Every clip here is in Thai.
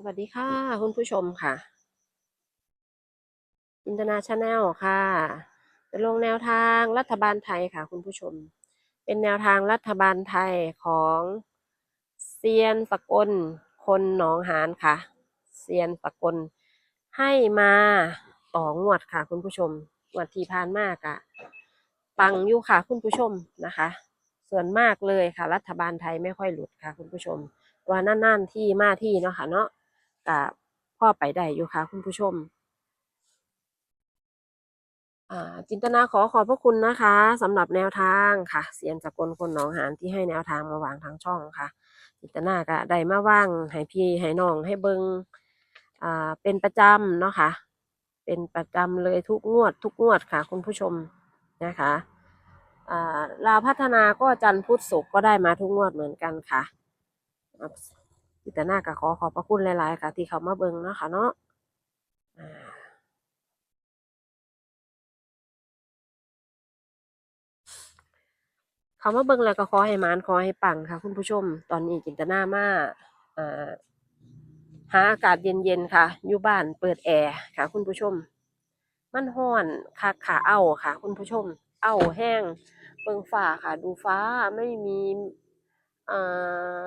สวัสดีค่ะ คุณผู้ชมค่ะ อินเตอร์เนชั่นแนลค่ะจะลงแนวทางรัฐบาลไทยค่ะ คุณผู้ชม เป็นแนวทางรัฐบาลไทยของเซียนสกลคนหนองหานค่ะเซียนสกลให้มาต่องวดค่ะ คุณผู้ชมงวดที่ผ่านมากอะปังอยู่ค่ะ คุณผู้ชมนะคะ ส่วนมากเลยค่ะ รัฐบาลไทยไม่ค่อยหลุดค่ะ คุณผู้ชมว่านั่นๆที่มาที่เนาะค่ะเนาะ กับพ่อไปได้อยู่ค่ะ คุณผู้ชมอ่าจินตนาขอขอบพระคุณนะคะสำหรับแนวทางค่ะ เสียนสกลคนหนองหานที่ให้แนวทางมาวางทางช่องค่ะ จินตนาก็ได้มาว่างให้พี่ให้น้องให้เบิงอ่าเป็นประจำเนาะค่ะ เป็นประจำเลยทุกงวด ทุกงวดค่ะ คุณผู้ชมนะคะอ่าลาวพัฒนาก็จันพุทธศุกร์ก็ได้มาทุกงวดเหมือนกันค่ะ อ่าจินตนาก็ขอขอบพระคุณหลาย ๆ ค่ะ ที่เขามาเบิงเนาะค่ะเนาะเขามาเบิ่งแล้วก็ขอให้มานขอให้ปังค่ะ คุณผู้ชม ตอนนี้จินตนามาเอ่อหาอากาศเย็น ๆ ค่ะ อยู่บ้านเปิดแอร์ค่ะ คุณผู้ชม มันร้อนคักค่ะเอ้าค่ะ คุณผู้ชม เอ้าแห้งเบิ่งฟ้าค่ะ ดูฟ้าไม่มีอ่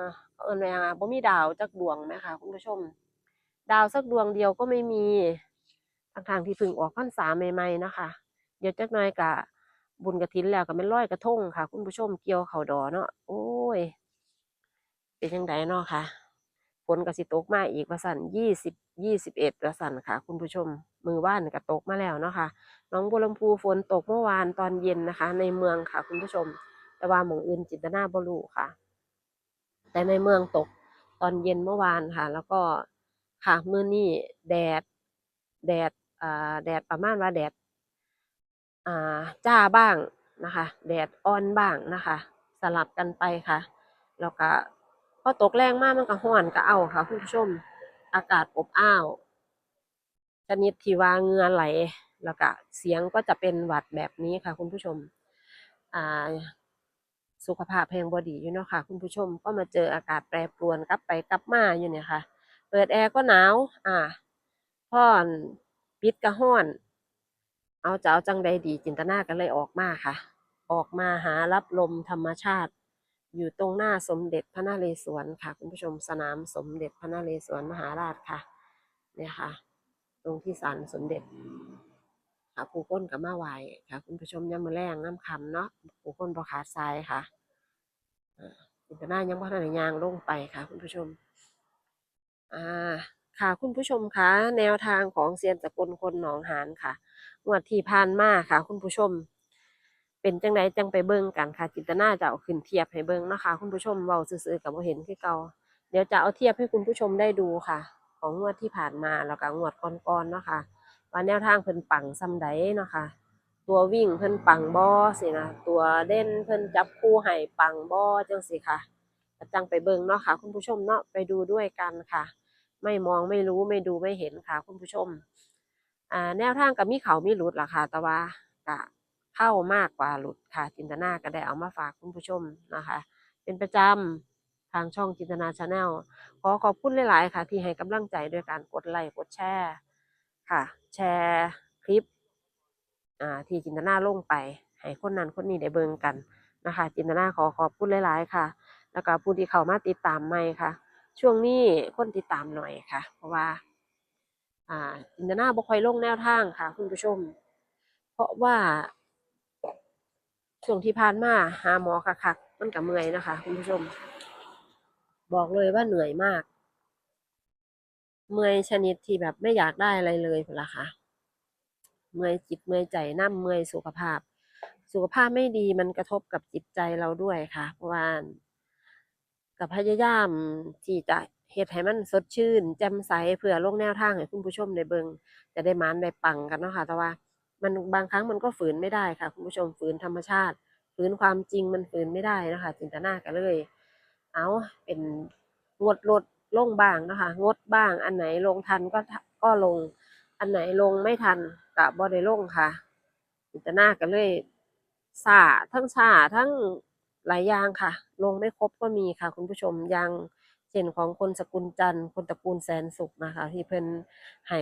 อ เอิ้นว่าหยังอะบ่มีดาวจักดวงแหมค่ะคุณผู้ชม ดาวสักดวงเดียวก็ไม่มีทางๆที่พิ่งออกพรรษาใหม่ๆนะคะ เดี๋ยวจักหน่อยก็บุญกฐินแล้วก็แม่นลอยกระทงค่ะ คุณผู้ชมเกี่ยวเขาดอเนาะโอ้ย เป็นจังไดเนาะค่ะฝนก็สิตกมาอีกว่าซั่นยี่สิบยี่สิบเอ็ดว่าซั่นค่ะ คุณผู้ชม มือว่านก็ตกมาแล้วเนาะค่ะน้องบัวลำพูฝนตกเมื่อวานตอนเย็นนะคะ ในเมืองค่ะ คุณผู้ชม แต่ว่าหมองอื่นจินตนาบรูค่ะ แต่ในเมืองตกตอนเย็นเมื่อวานค่ะ แล้วก็ค่ะมื้อนี้แดด แดดอ่าแดดประมาณว่าแดดอ่าจ้าบ้างนะคะ แดดอ่อนบ้างนะคะ สลับกันไปค่ะ แล้วก็พอตกแรงมากมันก็ร้อนก็เอาค่ะคุณผู้ชมอากาศอบอ้าวชนิดที่ว่าเงื่อไหล แล้วก็เสียงก็จะเป็นหวัดแบบนี้ค่ะ คุณผู้ชม อ่า สุขภาพแพงบอดีอยู่เนาะค่ะ คุณผู้ชมก็มาเจออากาศแปรปรวนกลับไปกลับมาอยู่เนี่ยค่ะ เปิดแอร์ก็หนาว อ่าพออั่นปิดก็ร้อน เอาจะเอาจังใดดีจินตนาก็เลยออกมาค่ะ ออกมาหารับลมธรรมชาติ อยู่ตรงหน้าสมเด็จพระนเรศวรค่ะ คุณผู้ชมสนามสมเด็จพระนเรศวรมหาราชค่ะ เนี่ยค่ะ ตรงที่ศาลสมเด็จ ค่ะผู้คนก็มาไหวค่ะ คุณผู้ชมยามมื้อแลงน้ำคำเนาะผู้คนบ่ขาดสายค่ะอ่าจินตนายังบ่ทันได้ย่างลงไปค่ะ คุณผู้ชม อ่า ค่ะคุณผู้ชมคะแนวทางของเซียนสกลคนหนองหานค่ะงวดที่ผ่านมาค่ะ คุณผู้ชม เป็นจังไดจังไปเบิ่งกันค่ะ จินตนาจะเอาขึ้นเทียบให้เบิ่งนะคะ คุณผู้ชมเว้าซื่อๆก็บ่เห็นคือเก่าเดี๋ยวจะเอาเทียบให้คุณผู้ชมได้ดูค่ะ ของงวดที่ผ่านมาแล้วก็งวดก่อนๆเนาะค่ะ ว่าแนวทางเพิ่นปังซำใดเนาะค่ะตัววิ่งเพิ่นปังบ่สินะตัวเด่นเพิ่นจับคู่ให้ปังบ่จังซี่ค่ะจังไปเบิ่งเนาะค่ะ คุณผู้ชมเนาะไปดูด้วยกันค่ะ ไม่มองไม่รู้ไม่ดูไม่เห็นค่ะ คุณผู้ชมอ่าแนวทางก็มีเขามีหลุดล่ะค่ะแต่ว่าก็เข้ามากกว่าหลุดค่ะ จินตนาก็ได้เอามาฝากคุณผู้ชมนะคะ เป็นประจำทางช่องจินตนาชาแนลขอขอบคุณหลาย ๆ ค่ะ ที่ให้กำลังใจด้วยการกดไลค์กดแชร์ ค่ะ แชร์คลิปอ่าที่จินตนาลงไปให้คนนั้นคนนี้ได้เบิ่งกันนะคะ จินตนาขอขอบคุณหลาย ๆ ค่ะ แล้วก็ผู้ที่เข้ามาติดตามใหม่ค่ะ ช่วงนี้คนติดตามหน่อยค่ะ เพราะว่าอ่าจินตนาบ่ค่อยลงแนวทางค่ะ คุณผู้ชม เพราะว่าช่วงที่ผ่านมาหาหมอคักๆมันก็เมื่อยนะคะ คุณผู้ชม บอกเลยว่าเหนื่อยมาก เมื่อยชนิดที่แบบไม่อยากได้อะไรเลยพุ่นล่ะค่ะ เมื่อยจิตเมื่อยใจนำเมื่อยสุขภาพ สุขภาพไม่ดีมันกระทบกับจิตใจเราด้วยค่ะ เพราะว่าก็พยายามที่จะเฮ็ดให้มันสดชื่นแจ่มใสเพื่อลงแนวทางให้คุณผู้ชมได้เบิงจะได้มานได้ปังกันเนาะค่ะแต่ว่ามันบางครั้งมันก็ฝืนไม่ได้ค่ะ คุณผู้ชมฝืนธรรมชาติ ฝืนความจริงมันฝืนไม่ได้นะคะจินตนาก็เลย เอาเป็นงดลด ลงบ้างนะคะงดบ้าง อันไหนลงทันก็ก็ลง อันไหนลงไม่ทันก็บ่ได้ลงค่ะจินตนาก็เลยช้าทั้งชาทั้งหลายอย่างค่ะ ลงไม่ครบก็มีค่ะ คุณผู้ชมย่างเช่นของคนสกุลจันทร์คนตระกูลแสนสุขนะคะ ที่เพิ่นให้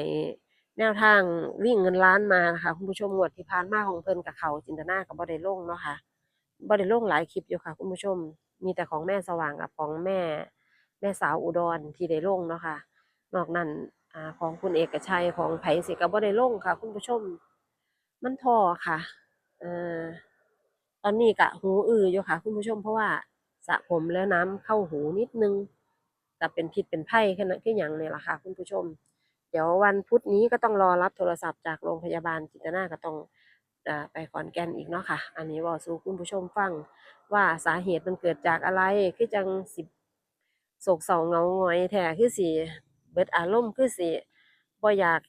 แนวทางวิ่งเงินล้านมานะคะคุณผู้ชมงวดที่ผ่านมาของเพิ่นกับเขาจินตนากับบ่ได้ลงเนาะค่ะบ่ได้ลงหลายคลิปอยู่ค่ะ คุณผู้ชมมีแต่ของแม่สว่างกับของแม่ แม่สาวอุดรที่ได้ลงเนาะค่ะ นอกนั้นอของคุณเอกชัยของไผ่สิก็บ่ได้ลงค่ะ คุณผู้ชม มันทอค่ะเอ่อตอนนี้กะหูอื้ออยู่ค่ะ คุณผู้ชมเพราะว่าสระผมแล้วน้ำเข้าหูนิดนึงแต่เป็นพิษเป็นไข้แค่นั้นคือหยังเนี่ยล่ะค่ะ คุณผู้ชม เดี๋ยววันพุธนี้ก็ต้องรอรับโทรศัพท์จากโรงพยาบาลจิตนาก็ต้องอไปขอนแก่นอีกเนาะค่ะ อันนี้เว่าสู่คุณผู้ชมฟังว่าสาเหตุมันเกิดจากอะไรคือจังสิบ โศกเศร้าเงาหงอยแท้คือสิเบิดอารมณ์คือสิบ่อยาก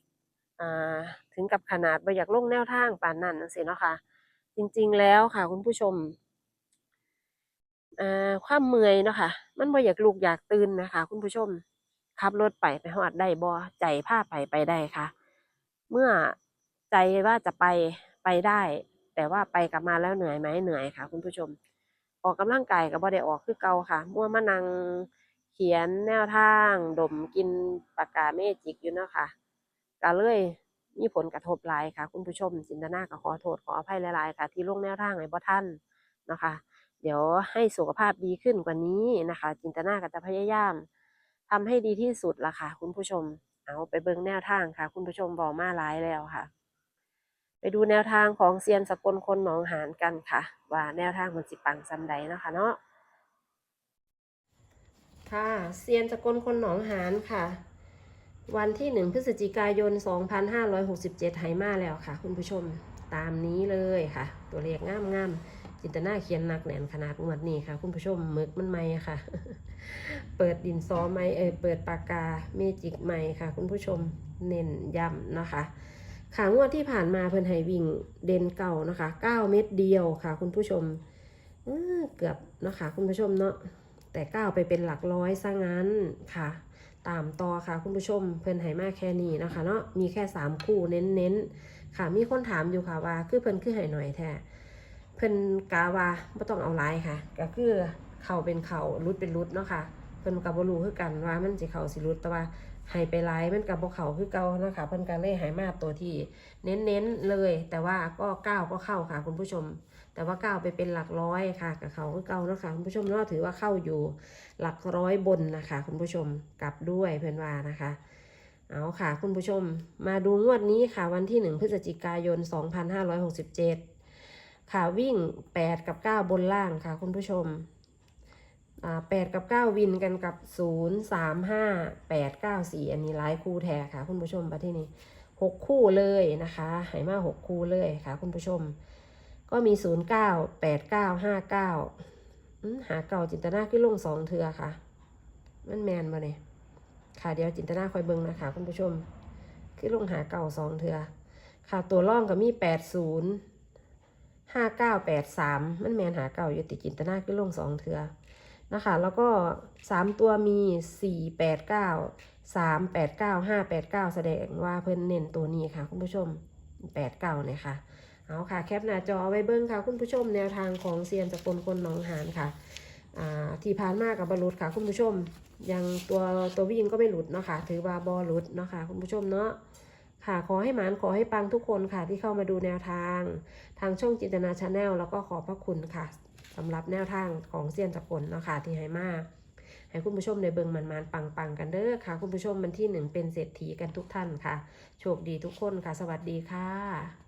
อ่าถึงกับขนาดบ่อยากลงแนวทางปานนั้นจังซี่เนาะค่ะ จริงๆแล้วค่ะ คุณผู้ชมอ่าความเมื่อยเนาะค่ะ มันบ่อยากลุกอยากตื่นนะคะ คุณผู้ชมขับรถไปไปฮอดได้บ่ใจพาไปไปได้ค่ะ เมื่อใจว่าจะไปไปได้ แต่ว่าไปกลับมาแล้วเหนื่อยไหมเหนื่อยค่ะ คุณผู้ชม ออกกำลังกายก็บ่ได้ออกคือเก่าค่ะมั่วมานั่ง เขียนแนวทาง ดมกินปากกาเมจิกอยู่เนาะค่ะก็เลยมีผลกระทบหลายค่ะ คุณผู้ชมจินตนาก็ขอโทษขออภัยหลายๆค่ะ ที่ลงแนวทางให้บ่ทันนะคะ เดี๋ยวให้สุขภาพดีขึ้นกว่านี้นะคะ จินตนาก็จะพยายามทำให้ดีที่สุดละค่ะ คุณผู้ชม เอาไปเบิ่งแนวทางค่ะ คุณผู้ชมบอกมาหลายแล้วค่ะ ไปดูแนวทางของเซียนสกลคนหนองหานกันค่ะ ว่าแนวทางมันสิปังซำใดเนาะคะเนาะ ค่ะเซียนสกลคนหนองหานค่ะ วันที่หนึ่งพฤศจิกายน 2567ไหมาแล้วค่ะ คุณผู้ชมตามนี้เลยค่ะ ตัวเลขงามงามจินตนาเขียนหนักแน่นขนาดงวดนี้ค่ะ คุณผู้ชมมึกมันไม่ค่ะ เปิดดินซอไม่เออเปิดปากกาเมจิกไม่ค่ะ คุณผู้ชมเน้นย้ำนะคะขางวดที่ผ่านมาเพิ่นให้วิ่งเด่นเก่านะคะ 9 เม็ดเดียวค่ะ คุณผู้ชมเกือบเนาะคะคุณผู้ชมเนาะ แต่ก้าวไปเป็นหลักร้อยซะงั้นค่ะ ตามต่อค่ะคุณผู้ชมเพิ่นให้มาแค่นี้นะคะเนาะมีแค่ 3 คู่เน้นๆค่ะมีคนถามอยู่ค่ะว่าคือเพิ่นคือให้หน่อยแท้เพิ่นกาว่าไม่ต้องเอาหลายค่ะ ก็คือเข่าเป็นเข่ารุดเป็นรุดเนาะค่ะเพิ่นก็บ่รู้คือกันว่ามันสิเข้าสิรุดแต่ว่าให้ไปหลายมันก็บ่เข้าคือเก่านะคะเพิ่นก็เลยให้มาตัวที่เน้นๆเลย แต่ว่าก็ก้าวก็เข้าค่ะคุณผู้ชม แต่ว่าก้าวไปเป็นหลักร้อยค่ะกับเขาคือเก่าเนาะค่ะคุณผู้ชมเนาะถือว่าเข้าอยู่หลักร้อยบนนะคะ คุณผู้ชมกลับด้วยเพื่อนว่านะคะเอาค่ะ คุณผู้ชมมาดูงวดนี้ค่ะวันที่หนึ่งพฤศจิกายน 2567 ค่ะวิ่ง 8 กับ 9 บนล่างค่ะ คุณผู้ชมแปดกับเก้าวินกันกับศูนย์สามห้าแปดเก้าสี่อันนี้หลายคู่แท้ค่ะ คุณผู้ชมประเทศนี้หกคู่เลยนะคะไหมาหกคู่เลยค่ะ คุณผู้ชม ก็มีศูนย์เก้าแปดเก้าห้าเก้าหาเก่าจินตนาขึ้นลงสองเทือค่ะ มันแมนมาเนี่ยค่ะเดี๋ยวจินตนาคอยเบิ่งนะคะคุณผู้ชม ขึ้นลงหาเก่าสองเทือค่ะตัวร่องก็มีแปดศูนย์ห้าเก้าแปดสามมันแมนหาเก่าอยู่ติจินตนาขึ้นลงสองเทือนะคะแล้วก็3ตัวมี4 8 9 3 8 9 5 8 9แสดงว่าเพิ่นเน้นตัวนี้ค่ะ คุณผู้ชม8 9เนี่ยค่ะ เอาค่ะแคปหน้าจอไว้เบิ้งค่ะ คุณผู้ชมแนวทางของเซียนสกลคนหนองหานค่ะที่ผ่านมากับบอลุดค่ะ คุณผู้ชมยังตัวตัววิ่งก็ไม่หลุดเนาะค่ะถือว่าบอลุดเนาะค่ะคุณผู้ชมเนาะค่ะขอให้หมานขอให้ปังทุกคนค่ะที่เข้ามาดูแนวทาง ทางช่องจินตนาชาแนลแล้วก็ขอบพระคุณค่ะสำหรับแนวทางของเซียนสกลเนาะค่ะที่ให้มากให้คุณผู้ชมในเบิงมันมันๆปังกันเด้อค่ะ คุณผู้ชมมันที่หนึ่งเป็นเศรษฐีกันทุกท่านค่ะ โชคดีทุกคนค่ะ สวัสดีค่ะ